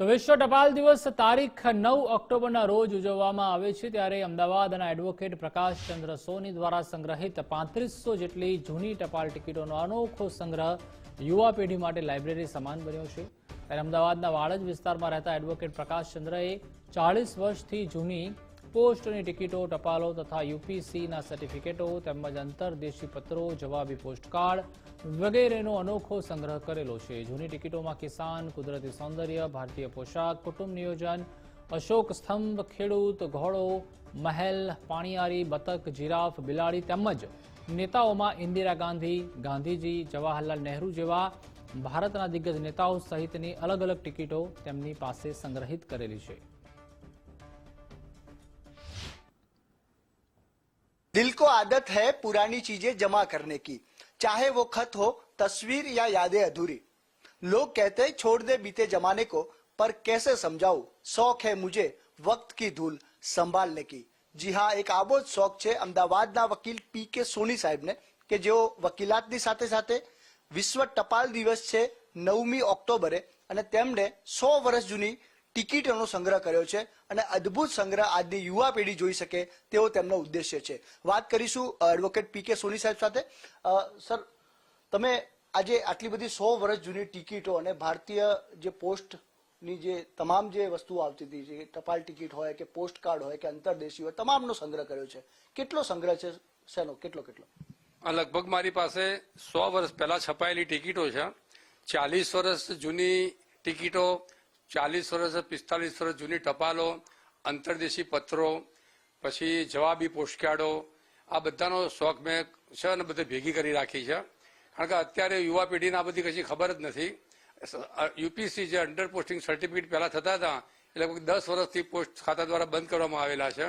તો વિશ્વ ટપાલ દિવસ તારીખ નવ ઓક્ટોબરના રોજ ઉજવવામાં આવે છે ત્યારે અમદાવાદના એડવોકેટ પ્રકાશચંદ્ર સોની દ્વારા સંગ્રહિત પાંત્રીસો જેટલી જૂની ટપાલ ટિકિટોનો અનોખો સંગ્રહ યુવા પેઢી માટે લાઇબ્રેરી સમાન બન્યો છે. ત્યારે અમદાવાદના વાડજ વિસ્તારમાં રહેતા એડવોકેટ પ્રકાશચંદ્રએ ચાળીસ વર્ષથી જૂની પોસ્ટની ટિકિટો ટપાલો તથા યુપીસીના સર્ટિફિકેટો તેમજ અંતરદેશી પત્રો, જવાબી પોસ્ટકાર્ડ વગેરેનો અનોખો સંગ્રહ કરેલો છે. જૂની ટિકિટોમાં કિસાન, કુદરતી સૌંદર્ય, ભારતીય પોશાક, કુટુંબ નિયોજન, અશોક સ્તંભ, ખેડૂત, ઘોડો, મહેલ, પાણીયારી, બતક, જીરાફ, બિલાડી તેમજ નેતાઓમાં ઇન્દિરા ગાંધી, ગાંધીજી, જવાહરલાલ નહેરુ જેવા ભારતના દિગ્ગજ નેતાઓ સહિતની અલગ અલગ ટિકિટો તેમની પાસે સંગ્રહિત કરેલી છે. को आदत है पुरानी चीजें जमा करने की चाहे वो खत हो तस्वीर या यादें अधूरी लोग कहते हैं छोड़ दे बीते जमाने को पर कैसे समझाऊं शौक है मुझे वक्त की धूल संभालने की જી હા એક આવો જ શોખ છે અમદાવાદના વકીલ પી કે સોની સાહેબને કે જેઓ વકીલાતની સાથે સાથે વિશ્વ ટપાલ દિવસ છે નવમી ઓક્ટોબરે અને તેમણે સો વર્ષ જૂની ટિકિટોનો સંગ્રહ કર્યો છે અને અદ્ભુત સંગ્રહ આજની યુવા પેઢી જોઈ શકે તેવો તેમનો ઉદ્દેશ્ય છે. વાત કરીશું એડવોકેટ પી કે સોની સાહેબ સાથે. સર, તમે આજે આટલી બધી સો વર્ષ જૂની ટિકિટો અને ભારતીય જે પોસ્ટની જે તમામ જે વસ્તુઓ આવતી હતી, જે ટપાલ ટિકિટ હોય કે પોસ્ટ કાર્ડ હોય કે અંતરદેશી હોય, તમામનો સંગ્રહ કર્યો છે. કેટલો સંગ્રહ છે, શેનો? કેટલો કેટલો? લગભગ મારી પાસે સો વર્ષ પહેલા છપાયેલી ટિકિટો છે. ચાલીસ વર્ષ જૂની ટિકિટો ચાલીસ વર્ષ, પિસ્તાલીસ વર્ષ જૂની ટપાલો, અંતરદેશી પત્રો, પછી જવાબી પોસ્ટકાર્ડો, આ બધાનો શોખ મેં છે અને બધે ભેગી કરી રાખી છે. કારણ કે અત્યારે યુવા પેઢીને આ બધી કશી ખબર જ નથી. યુપીસી જે અંડર પોસ્ટિંગ સર્ટિફિકેટ પહેલા થતા હતા, એ લગભગ દસ વર્ષથી પોસ્ટ ખાતા દ્વારા બંધ કરવામાં આવેલા છે.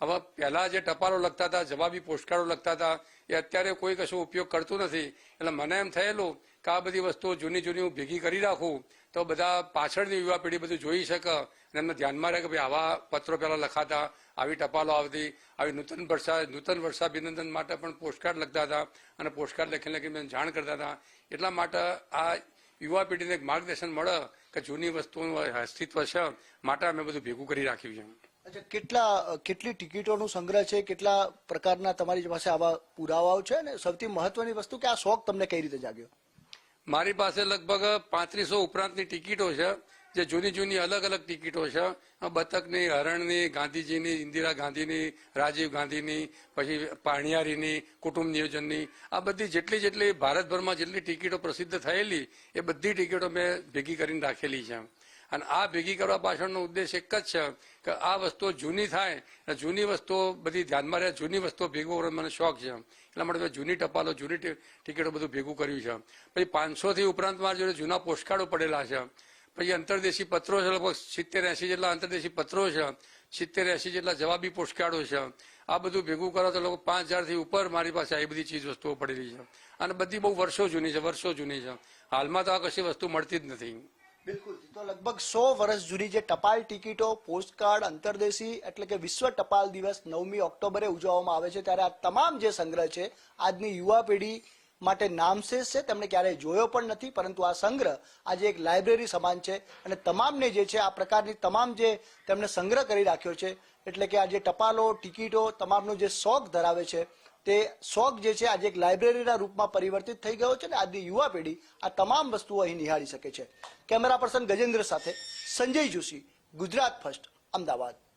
હવે પહેલા જે ટપાલો લખતા હતા, જવાબી પોસ્ટકાર્ડો લખતા હતા, એ અત્યારે કોઈ કશો ઉપયોગ કરતું નથી. એટલે મને એમ થયેલું કે આ બધી વસ્તુઓ જૂની જૂની હું ભેગી કરી રાખું તો બધા પાછળની યુવા પેઢી બધું જોઈ શકે અને એમને ધ્યાનમાં રહે કે ભાઈ આવા પત્રો પહેલા લખાતા, આવી ટપાલો આવતી, આવી નૂતન વર્ષા, નૂતન વર્ષાભિનંદન માટે પણ પોસ્ટકાર્ડ લખતા હતા અને પોસ્ટકાર્ડ લખી લખીને જાણ કરતા હતા. એટલા માટે આ યુવા પેઢીને એક માર્ગદર્શન મળે કે જૂની વસ્તુઓનું અસ્તિત્વ છે, માટે અમે બધું ભેગું કરી રાખ્યું છે. અચ્છા, કેટલા, કેટલી ટિકિટોનું સંગ્રહ છે? કેટલા પ્રકારના તમારી પાસે આવા પુરાવાઓ છે? અને સૌથી મહત્વની વસ્તુ કે આ શોખ તમને કઈ રીતે જાગ્યો? મારી પાસે લગભગ પાંત્રીસો ઉપરાંતની ટિકિટો છે, જે જૂની જૂની અલગ અલગ ટિકિટો છે. બતકની, હરણની, ગાંધીજીની, ઇન્દિરા ગાંધીની, રાજીવ ગાંધીની, પછી પાણિયારીની, કુટુંબ નિયોજનની, આ બધી જેટલી જેટલી ભારતભરમાં જેટલી ટિકિટો પ્રસિદ્ધ થયેલી, એ બધી ટિકિટો મેં ભેગી કરીને રાખેલી છે. અને આ ભેગી કરવા પાછળનો ઉદ્દેશ એક જ છે કે આ વસ્તુઓ જૂની થાય અને જૂની વસ્તુઓ બધી ધ્યાનમાં રહે. જૂની વસ્તુઓ ભેગું કરવાનો મને શોખ છે. એટલા માટે મેં જૂની ટપાલો, જૂની ટિકિટો બધું ભેગું કર્યું છે. પછી પાંચસોથી ઉપરાંત મારા જોડે જૂના પોસ્ટકાર્ડો પડેલા છે. પછી અંતરદેશી પત્રો છે, લગભગ સિત્તેર એસી જેટલા અંતરદેશી પત્રો છે, સિત્તેર એસી જેટલા જવાબી પોસ્ટકાર્ડો છે. આ બધું ભેગું કરો તો લગભગ પાંચ હજારથી ઉપર મારી પાસે આવી બધી ચીજ વસ્તુઓ પડેલી છે. અને બધી બહુ વર્ષો જૂની છે, વર્ષો જૂની છે. હાલમાં તો આ કશી વસ્તુ મળતી જ નથી. બિલકુલ. તો લગભગ સો વર્ષ જૂની જે ટપાલ ટિકિટો, પોસ્ટકાર્ડ, અંતરદેશી એટલે કે વિશ્વ ટપાલ દિવસ નવમી ઓક્ટોબરે ઉજવવામાં આવે છે, ત્યારે આ તમામ જે સંગ્રહ છે, આજની યુવા પેઢી માટે નામશેષ છે. તેમણે ક્યારેય જોયો પણ નથી, પરંતુ આ સંગ્રહ આજે એક લાઇબ્રેરી સમાન છે અને તમામને જે છે, આ પ્રકારની તમામ જે તેમણે સંગ્રહ કરી રાખ્યો છે, એટલે કે આ જે ટપાલો, ટિકિટો, તમામનો જે શોખ ધરાવે છે તે શોખ જે છે આજે એક લાઇબ્રેરીના રૂપમાં પરિવર્તિત થઈ ગયો છે અને આજની યુવા પેઢી આ તમામ વસ્તુઓ અહીં નિહાળી શકે છે. કેમેરા પર્સન ગજેન્દ્ર સાથે સંજય જોશી, ગુજરાત ફર્સ્ટ, અમદાવાદ.